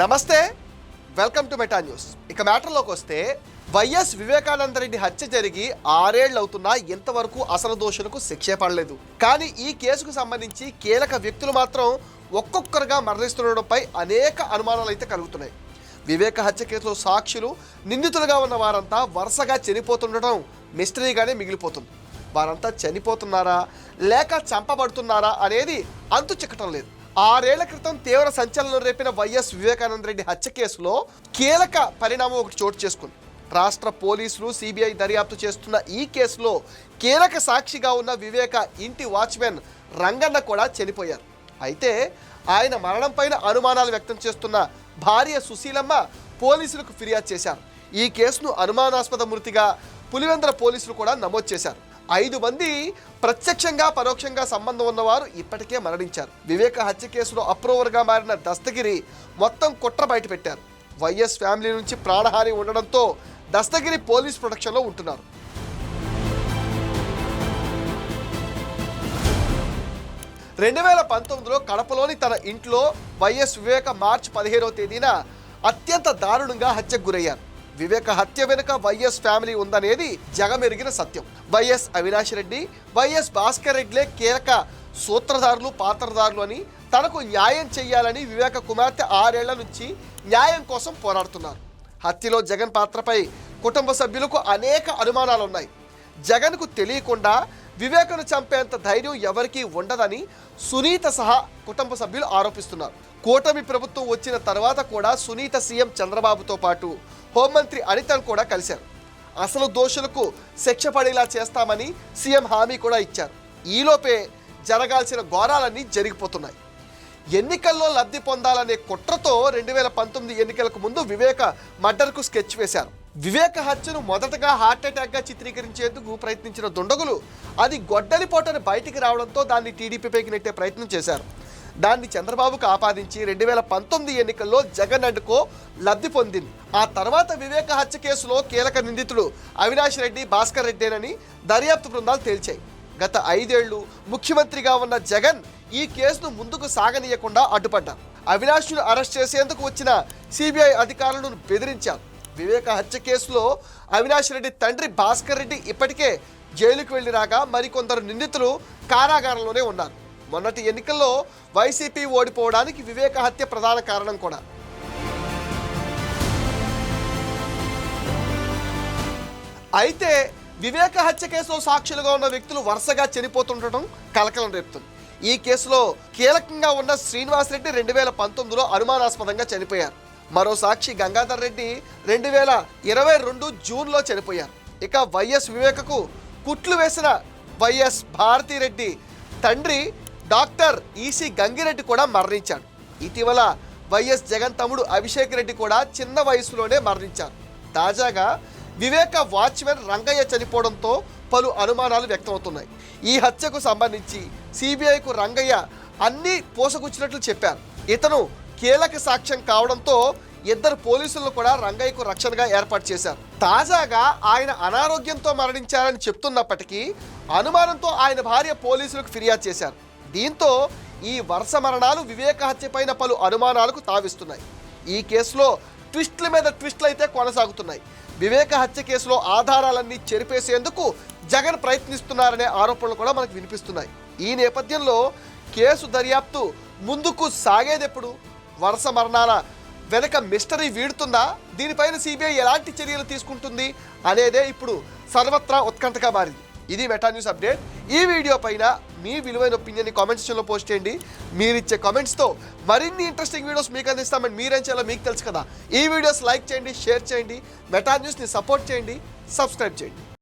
నమస్తే welcome to meta news. ఇక మ్యాటర్లోకి వస్తే వైఎస్ వివేకానంద రెడ్డి హత్య జరిగి ఆరేళ్ళు అవుతున్నా ఇంతవరకు అసలు దోషులకు శిక్షే పడలేదు. కానీ ఈ కేసుకు సంబంధించి కీలక వ్యక్తులు మాత్రం ఒక్కొక్కరుగా మరణిస్తుండడంపై అనేక అనుమానాలు అయితే కలుగుతున్నాయి. వివేక హత్య కేసులో సాక్షులు నిందితులుగా ఉన్న వారంతా వరుసగా చనిపోతుండటం మిస్టరీగానే మిగిలిపోతుంది. వారంతా చనిపోతున్నారా లేక చంపబడుతున్నారా అనేది అంతు చిక్కటం లేదు. ఆరేళ్ళ క్రితం తీవ్ర సంచలనం రేపిన వైఎస్ వివేకానంద రెడ్డి హత్య కేసులో కీలక పరిణామం ఒకటి చోటు చేసుకుంది. రాష్ట్ర పోలీసులు సిబిఐ దర్యాప్తు చేస్తున్న ఈ కేసులో కీలక సాక్షిగా ఉన్న వివేక ఇంటి వాచ్మెన్ రంగన్న కూడా చనిపోయారు. అయితే ఆయన మరణం పైన అనుమానాలు వ్యక్తం చేస్తున్న భార్య సుశీలమ్మ పోలీసులకు ఫిర్యాదు చేశారు. ఈ కేసును అనుమానాస్పద మృతిగా పులివెందుల పోలీసులు కూడా నమోదు చేశారు. ఐదు మంది ప్రత్యక్షంగా పరోక్షంగా సంబంధం ఉన్నవారు ఇప్పటికే మరణించారు. వివేక హత్య కేసులో అప్రూవర్గా మారిన దస్తగిరి మొత్తం కుట్ర బయటపెట్టారు వైఎస్ ఫ్యామిలీ నుంచి ప్రాణహాని ఉండడంతో దస్తగిరి పోలీస్ ప్రొటెక్షన్లో ఉంటున్నారు. రెండు వేల పంతొమ్మిదిలో కడపలోని తన ఇంట్లో వైఎస్ వివేక మార్చి పదిహేనవ తేదీన అత్యంత దారుణంగా హత్యకు గురయ్యారు. వివేక హత్య వెనుక వైఎస్ ఫ్యామిలీ ఉందనేది జగమెరిగిన సత్యం. వైఎస్ అవినాష్ రెడ్డి వైఎస్ భాస్కర్ రెడ్డిలే కీలక సూత్రధారులు పాత్రధారులు అని తనకు న్యాయం చేయాలని వివేక కుమార్తె ఆరేళ్ళ నుంచి న్యాయం కోసం పోరాడుతున్నారు. హత్యలో జగన్ పాత్రపై కుటుంబ సభ్యులకు అనేక అనుమానాలు ఉన్నాయి జగన్కు తెలియకుండా వివేకను చంపేంత ధైర్యం ఎవరికీ ఉండదని సునీత సహా కుటుంబ సభ్యులు ఆరోపిస్తున్నారు. కూటమి ప్రభుత్వం వచ్చిన తర్వాత కూడా సునీత సీఎం చంద్రబాబుతో పాటు హోంమంత్రి అనితను కూడా కలిశారు. అసలు దోషులకు శిక్ష పడేలా చేస్తామని సీఎం హామీ కూడా ఇచ్చారు. ఈలోపే జరగాల్సిన ఘోరాలన్నీ జరిగిపోతున్నాయి. ఎన్నికల్లో లబ్ధి పొందాలనే కుట్రతో రెండు వేల పంతొమ్మిది ఎన్నికలకు ముందు వివేక మర్డర్కు స్కెచ్ వేశారు. వివేక హత్యను మొదటగా హార్ట్ అటాక్గా చిత్రీకరించేందుకు ప్రయత్నించిన దుండగులు అది గొడ్డలిపోటని బయటికి రావడంతో దాన్ని టీడీపీపైకి నెట్టే ప్రయత్నం చేశారు. దాన్ని చంద్రబాబుకు ఆపాదించి రెండు వేల పంతొమ్మిది ఎన్నికల్లో జగన్ అడ్డుకో లబ్ధి పొందింది. ఆ తర్వాత వివేక హత్య కేసులో కీలక నిందితుడు అవినాష్ రెడ్డి భాస్కర్ రెడ్డేనని దర్యాప్తు బృందాలు తేల్చాయి. గత ఐదేళ్ళు ముఖ్యమంత్రిగా ఉన్న జగన్ ఈ కేసును ముందుకు సాగనీయకుండా అడ్డుపడ్డారు. అవినాష్ను అరెస్ట్ చేసేందుకు వచ్చిన సిబిఐ అధికారులను బెదిరించారు. వివేక హత్య కేసులో అవినాష్ రెడ్డి తండ్రి భాస్కర్ రెడ్డి ఇప్పటికే జైలుకు వెళ్ళి రాగా మరికొందరు నిందితులు కారాగారంలోనే ఉన్నారు. మొన్నటి ఎన్నికల్లో వైసీపీ ఓడిపోవడానికి వివేక హత్య ప్రధాన కారణం కూడా. అయితే వివేక హత్య కేసులో సాక్షులుగా ఉన్న వ్యక్తులు వరుసగా చనిపోతుండటం కలకలం రేపుతుంది. ఈ కేసులో కీలకంగా ఉన్న శ్రీనివాస్ రెడ్డి రెండు వేల పంతొమ్మిదిలో అనుమానాస్పదంగా చనిపోయారు. మరో సాక్షి గంగాధర్ రెడ్డి రెండు వేల ఇరవై రెండు జూన్లో చనిపోయారు. ఇక వైఎస్ వివేకకు కుట్లు వేసిన వైఎస్ భారతిరెడ్డి తండ్రి డాక్టర్ ఈసీ గంగిరెడ్డి కూడా మరణించాడు. ఇటీవల వైఎస్ జగన్ తమ్ముడు అభిషేక్ రెడ్డి కూడా చిన్న వయసులోనే మరణించారు. తాజాగా వివేక వాచ్మెన్ రంగయ్య చనిపోవడంతో పలు అనుమానాలు వ్యక్తమవుతున్నాయి. ఈ హత్యకు సంబంధించి సిబిఐకు రంగయ్య అన్ని పోసగుచ్చినట్లు చెప్పారు. ఇతను కీలక సాక్ష్యం కావడంతో ఇద్దరు పోలీసులను కూడా రంగయ్యకు రక్షణగా ఏర్పాటు చేశారు. తాజాగా ఆయన అనారోగ్యంతో మరణించారని చెప్తున్నప్పటికీ అనుమానంతో ఆయన భార్య పోలీసులకు ఫిర్యాదు చేశారు. దీంతో ఈ వరుస మరణాలు వివేక హత్యపైన పలు అనుమానాలకు తావిస్తున్నాయి. ఈ కేసులో ట్విస్ట్ల మీద ట్విస్ట్లు అయితే కొనసాగుతున్నాయి. వివేక హత్య కేసులో ఆధారాలన్నీ చెరిపేసేందుకు జగన్ ప్రయత్నిస్తున్నారనే ఆరోపణలు కూడా మనకు వినిపిస్తున్నాయి. ఈ నేపథ్యంలో కేసు దర్యాప్తు ముందుకు సాగేదెప్పుడు? వరుస మరణాల వెనక మిస్టరీ వీడుతుందా? దీనిపైన సిబిఐ ఎలాంటి చర్యలు తీసుకుంటుంది అనేదే ఇప్పుడు సర్వత్రా ఉత్కంఠగా మారింది. ఇది మెటా న్యూస్ అప్డేట్. ఈ వీడియో పైన మీ విలువైన ఒపీనియన్ కామెంట్ సెక్షన్లో పోస్ట్ చేయండి. మీరిచ్చే కామెంట్స్తో మరిన్ని ఇంట్రెస్టింగ్ వీడియోస్ మీకు అందిస్తామని మీరేం చేయాలో మీకు తెలుసు కదా. ఈ వీడియోస్ లైక్ చేయండి షేర్ చేయండి. మెటా న్యూస్ని సపోర్ట్ చేయండి సబ్స్క్రైబ్ చేయండి.